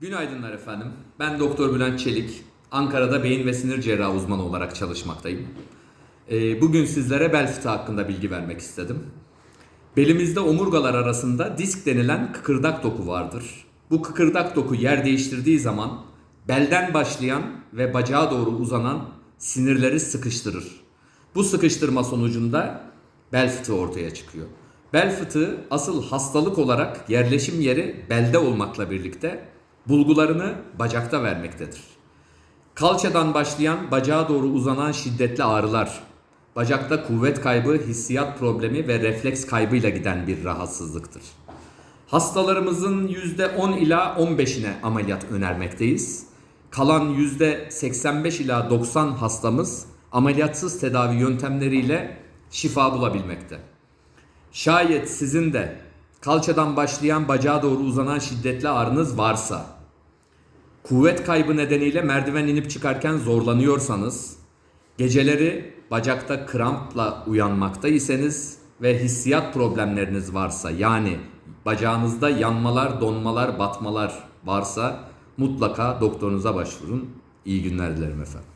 Günaydınlar efendim. Ben Doktor Bülent Çelik. Ankara'da beyin ve sinir cerrahı uzmanı olarak çalışmaktayım. Ee, Bugün sizlere bel fıtığı hakkında bilgi vermek istedim. Belimizde omurgalar arasında disk denilen kıkırdak doku vardır. Bu kıkırdak doku yer değiştirdiği zaman belden başlayan ve bacağa doğru uzanan sinirleri sıkıştırır. Bu sıkıştırma sonucunda bel fıtığı ortaya çıkıyor. Bel fıtığı asıl hastalık olarak yerleşim yeri belde olmakla birlikte bulgularını bacakta vermektedir. Kalçadan başlayan bacağa doğru uzanan şiddetli ağrılar, bacakta kuvvet kaybı, hissiyat problemi ve refleks kaybıyla giden bir rahatsızlıktır. Hastalarımızın %10 ila 15'ine ameliyat önermekteyiz. Kalan %85 ila 90 hastamız ameliyatsız tedavi yöntemleriyle şifa bulabilmekte. Şayet sizin de kalçadan başlayan bacağa doğru uzanan şiddetli ağrınız varsa, kuvvet kaybı nedeniyle merdiven inip çıkarken zorlanıyorsanız, geceleri bacakta krampla uyanmaktaysanız ve hissiyat problemleriniz varsa yani bacağınızda yanmalar, donmalar, batmalar varsa mutlaka doktorunuza başvurun. İyi günler dilerim efendim.